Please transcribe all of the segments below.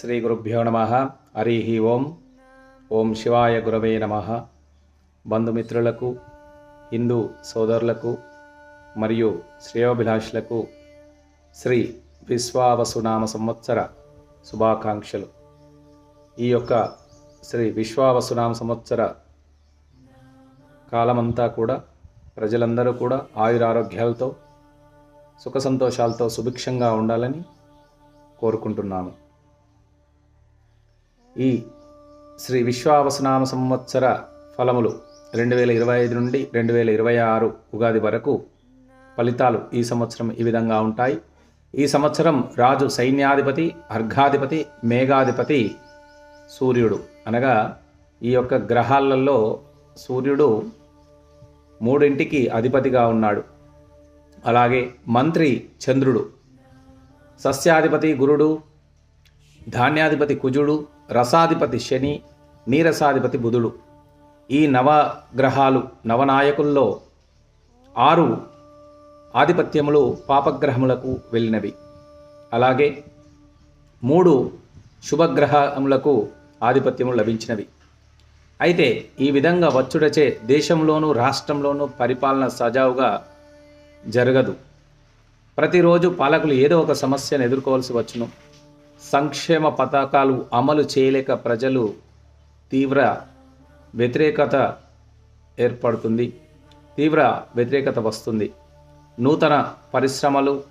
శ్రీ గురుభ్యో నమ. హరి ఓం. ఓం శివాయ గురవే నమ. బంధుమిత్రులకు హిందూ సోదరులకు మరియు శ్రేయోభిలాషులకు శ్రీ విశ్వావసునామ సంవత్సర శుభాకాంక్షలు. ఈ యొక్క శ్రీ విశ్వావసునామ సంవత్సర కాలమంతా కూడా ప్రజలందరూ కూడా ఆయురారోగ్యాలతో సుఖ సంతోషాలతో సుభిక్షంగా ఉండాలని కోరుకుంటున్నాను. ఈ శ్రీ విశ్వావసనామ సంవత్సర ఫలములు రెండు వేల ఇరవై ఐదు నుండి రెండు వేల ఇరవై ఆరు ఉగాది వరకు ఫలితాలు ఈ సంవత్సరం ఈ విధంగా ఉంటాయి. ఈ సంవత్సరం రాజు సైన్యాధిపతి అర్ఘాధిపతి మేఘాధిపతి సూర్యుడు. అనగా ఈ యొక్క గ్రహాలలో సూర్యుడు మూడింటికి అధిపతిగా ఉన్నాడు. అలాగే మంత్రి చంద్రుడు సస్యాధిపతి గురుడు ధాన్యాధిపతి కుజుడు రసాధిపతి శని నీరసాధిపతి బుధుడు. ఈ నవగ్రహాలు నవనాయకుల్లో ఆరు ఆధిపత్యములు పాపగ్రహములకు వెళ్ళినవి. అలాగే మూడు శుభగ్రహములకు ఆధిపత్యము లభించినవి. అయితే ఈ విధంగా వచ్చుడచే దేశంలోనూ రాష్ట్రంలోనూ పరిపాలన సజావుగా జరగదు. ప్రతిరోజు పాలకులు ఏదో ఒక సమస్యను ఎదుర్కోవాల్సి వచ్చును. సంక్షేమ పథకాలు అమలు చేయలేక ప్రజలు తీవ్ర వ్యతిరేకత ఏర్పడుతుంది. తీవ్ర వ్యతిరేకత వస్తుంది. నూతన పరిశ్రమలు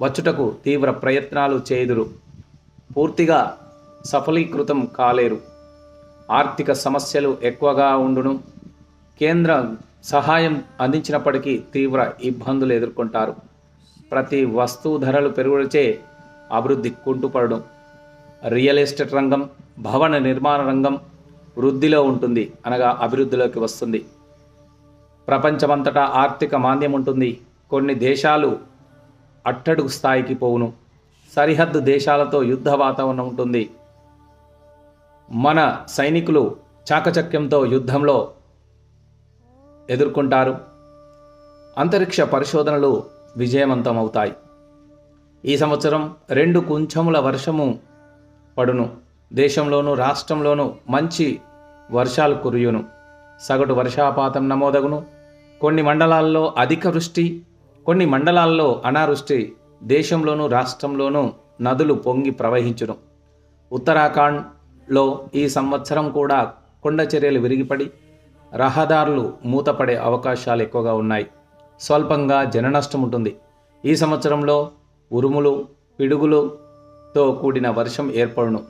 వచ్చుటకు తీవ్ర ప్రయత్నాలు చేయుదురు. పూర్తిగా సఫలీకృతం కాలేరు. ఆర్థిక సమస్యలు ఎక్కువగా ఉండును. కేంద్ర సహాయం అందించినప్పటికీ తీవ్ర ఇబ్బందులు ఎదుర్కొంటారు. ప్రతి వస్తువు ధరలు పెరుగుడిచే అభివృద్ధి కుంటుపడడం. రియల్ ఎస్టేట్ రంగం భవన నిర్మాణ రంగం వృద్ధిలో ఉంటుంది అనగా అభివృద్ధిలోకి వస్తుంది. ప్రపంచమంతటా ఆర్థిక మాంద్యం ఉంటుంది. కొన్ని దేశాలు అట్టడుగు స్థాయికి పోవును. సరిహద్దు దేశాలతో యుద్ధ వాతావరణం ఉంటుంది. మన సైనికులు చాకచక్యంతో యుద్ధంలో ఎదుర్కొంటారు. అంతరిక్ష పరిశోధనలు విజయవంతమవుతాయి. ఈ సంవత్సరం రెండు కుంచముల వర్షము పడును. దేశంలోనూ రాష్ట్రంలోనూ మంచి వర్షాలు కురియును. సగటు వర్షాపాతం నమోదగును. కొన్ని మండలాల్లో అధిక వృష్టి కొన్ని మండలాల్లో అనావృష్టి దేశంలోనూ రాష్ట్రంలోనూ నదులు పొంగి ప్రవహించును. ఉత్తరాఖండ్లో ఈ సంవత్సరం కూడా కొండ చర్యలు విరిగిపడి రహదారులు మూతపడే అవకాశాలు ఎక్కువగా ఉన్నాయి. స్వల్పంగా జననష్టం ఉంటుంది ఈ సంవత్సరంలో ఉరుములు పిడుగులుతో కూడిన వర్షం ఏర్పడును.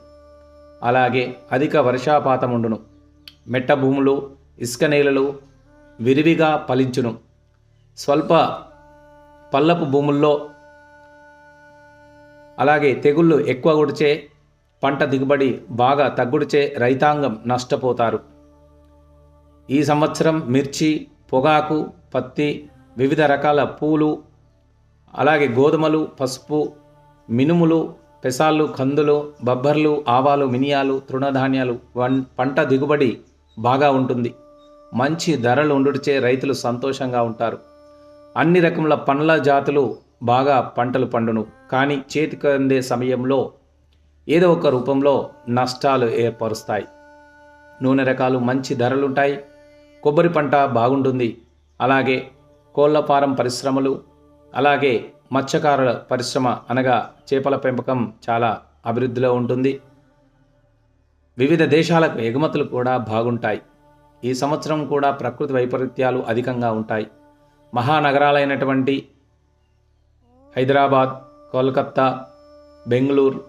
అలాగే అధిక వర్షాపాతం ఉండును మెట్ట భూములు ఇసుక నేలలు విరివిగా ఫలించును. స్వల్ప పల్లపు భూముల్లో అలాగే తెగుళ్ళు ఎక్కువ గుడిచే పంట దిగుబడి బాగా తగ్గుడిచే రైతాంగం నష్టపోతారు. ఈ సంవత్సరం మిర్చి పొగాకు పత్తి వివిధ రకాల పూలు అలాగే గోధుమలు పసుపు మినుములు పెసాలు కందులు బబ్బర్లు ఆవాలు మినియాలు తృణధాన్యాలు వన్ పంట దిగుబడి బాగా ఉంటుంది. మంచి ధరలు ఉండుడిచే రైతులు సంతోషంగా ఉంటారు. అన్ని రకముల పండ్ల జాతులు బాగా పంటలు పండును. కానీ చేతికి అందే సమయంలో ఏదో ఒక రూపంలో నష్టాలు ఏర్పరుస్తాయి. నూనె రకాలు మంచి ధరలుంటాయి. కొబ్బరి పంట బాగుంటుంది. అలాగే కోళ్ళ ఫారం పరిశ్రమలు అలాగే మత్స్యకారుల పరిశ్రమ అనగా చేపల పెంపకం చాలా అభివృద్ధిలో ఉంటుంది. వివిధ దేశాలకు ఎగుమతులు కూడా బాగుంటాయి. ఈ సంవత్సరం కూడా ప్రకృతి వైపరీత్యాలు అధికంగా ఉంటాయి. మహానగరాలైనటువంటి హైదరాబాద్ కోల్కత్తా బెంగళూరు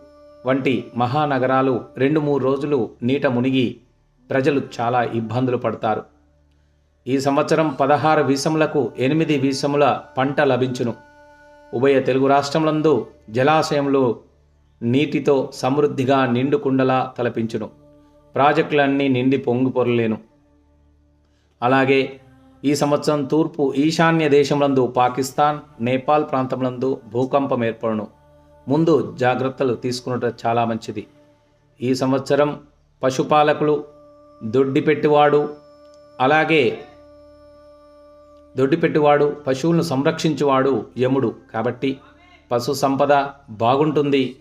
వంటి మహానగరాలు రెండు మూడు రోజులు నీట మునిగి ప్రజలు చాలా ఇబ్బందులు పడతారు. ఈ సంవత్సరం పదహారు వీసములకు ఎనిమిది వీసముల పంట లభించును. ఉభయ తెలుగు రాష్ట్రములందు జలాశయంలో నీటితో సమృద్ధిగా నిండు కుండలా తలపించును. ప్రాజెక్టులన్నీ నిండి పొంగిపొరలేను అలాగే ఈ సంవత్సరం తూర్పు ఈశాన్య దేశములందు పాకిస్తాన్ నేపాల్ ప్రాంతములందు భూకంపం ఏర్పడును. ముందు జాగ్రత్తలు తీసుకున్నట చాలా మంచిది. ఈ సంవత్సరం పశుపాలకులు దొడ్డి పెట్టివాడు అలాగే దొడ్డిపెట్టివాడు పశువులను సంరక్షించువాడు యముడు. కాబట్టి పశు సంపద బాగుంటుంది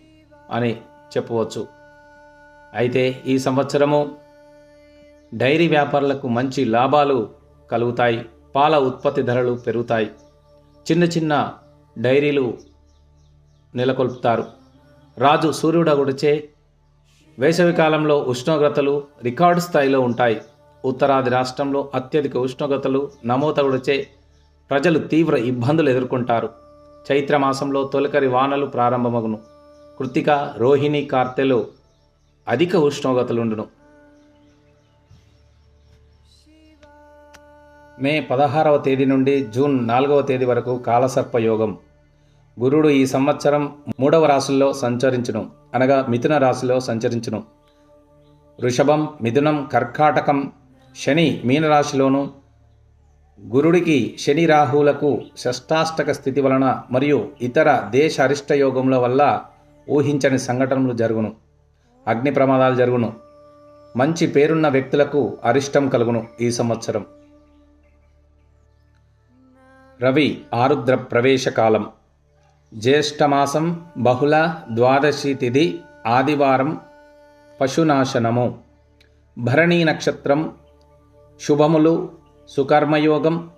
అని చెప్పవచ్చు. అయితే ఈ సంవత్సరము డైరీ వ్యాపారులకు మంచి లాభాలు కలుగుతాయి. పాల ఉత్పత్తి ధరలు పెరుగుతాయి. చిన్న చిన్న డైరీలు నెలకొల్పుతారు. రాజు సూర్యుడగుడిచే వేసవికాలంలో ఉష్ణోగ్రతలు రికార్డు స్థాయిలో ఉంటాయి. ఉత్తరాది రాష్ట్రంలో అత్యధిక ఉష్ణోగ్రతలు నమోదవుడిచే ప్రజలు తీవ్ర ఇబ్బందులు ఎదుర్కొంటారు. చైత్రమాసంలో తొలకరి వానలు ప్రారంభమగును. కృతిక రోహిణి కార్తెలో అధిక ఉష్ణోగ్రతలుండును. మే పదహారవ తేదీ నుండి జూన్ నాలుగవ తేదీ వరకు కాలసర్ప యోగం. గురుడు ఈ సంవత్సరం మూడవ రాశుల్లో సంచరించును. అనగా మిథున రాశిలో సంచరించును. వృషభం మిథునం కర్కాటకం శని మీనరాశిలోను గురుడికి శని రాహువులకు షష్టాష్టక స్థితి వలన మరియు ఇతర దేశ అరిష్ట యోగముల వల్ల ఊహించని సంఘటనలు జరుగును. అగ్ని ప్రమాదాలు జరుగును. మంచి పేరున్న వ్యక్తులకు అరిష్టం కలుగును ఈ సంవత్సరం. రవి ఆరుద్ర ప్రవేశకాలం జ్యేష్ఠమాసం బహుళ ద్వాదశి తిథి ఆదివారం పశునాశనము. భరణీ నక్షత్రం శుభములు సుకర్మయోగం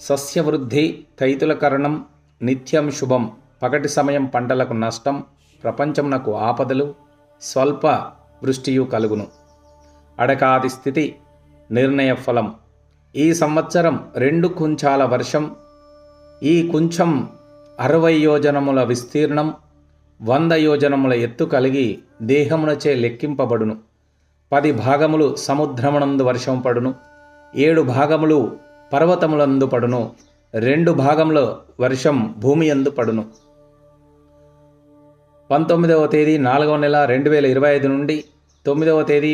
సస్యవృద్ధి కైతులకరణం నిత్యం శుభం పగటి సమయం పంటలకు నష్టం ప్రపంచమునకు ఆపదలు స్వల్ప వృష్టియు కలుగును. అడకాది స్థితి నిర్ణయ ఫలం. ఈ సంవత్సరం రెండు కుంచాల వర్షం ఈ కుంచం అరవై యోజనముల విస్తీర్ణం వంద యోజనముల ఎత్తు కలిగి దేహమునచే లెక్కింపబడును. పది భాగములు సముద్రమునందు వర్షం పడును ఏడు భాగములు పర్వతములందు పడును రెండు భాగముల వర్షం భూమి అందు పడును. పంతొమ్మిదవ తేదీ నాలుగవ నెల రెండు వేల ఇరవై ఐదు నుండి తొమ్మిదవ తేదీ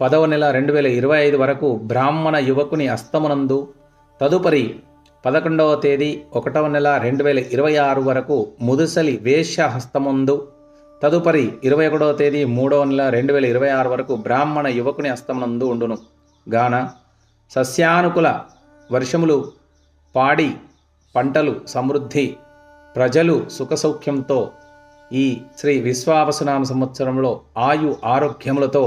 పదవ నెల రెండు వేల ఇరవై ఐదు వరకు బ్రాహ్మణ యువకుని అస్తమునందు తదుపరి పదకొండవ తేదీ ఒకటవ నెల రెండు వేల ఇరవై ఆరు వరకు ముదుసలి వేశ్య హస్తముందు తదుపరి ఇరవై ఒకటవ తేదీ మూడవ నెల రెండు వేల ఇరవై ఆరు వరకు బ్రాహ్మణ యువకుని అస్తమునందు ఉండును. గాన సస్యానుకూల వర్షములు పాడి పంటలు సమృద్ధి ప్రజలు సుఖసౌఖ్యంతో ఈ శ్రీ విశ్వావసునామ సంవత్సరంలో ఆయు ఆరోగ్యములతో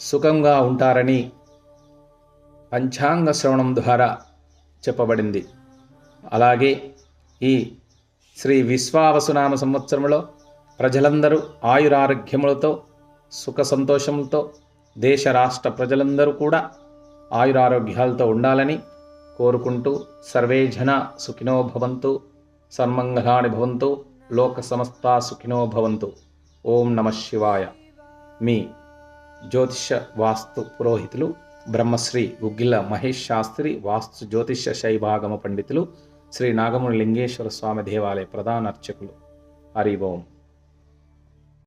సుఖంగా ఉంటారని పంచాంగ శ్రవణం ద్వారా చెప్పబడింది. అలాగే ఈ శ్రీ విశ్వావసునామ సంవత్సరంలో ప్రజలందరూ ఆయురారోగ్యములతో సుఖ సంతోషములతో దేశ రాష్ట్ర ప్రజలందరూ కూడా ఆయురారోగ్యాలతో ఉండాలని కోరుకుంటూ సర్వే జన సుఖినో భవంతు సన్మంగళాని భవంతు లోక సమస్త సుఖినో భవంతు. ఓం నమ శివాయ. మీ జ్యోతిష వాస్తు పురోహితులు బ్రహ్మశ్రీ గుగ్గిల మహేష్ శాస్త్రి వాస్తు జ్యోతిష శైభాగమ పండితులు శ్రీ నాగముని లింగేశ్వర స్వామి దేవాలయ ప్రధాన అర్చకులు హరి ఓం.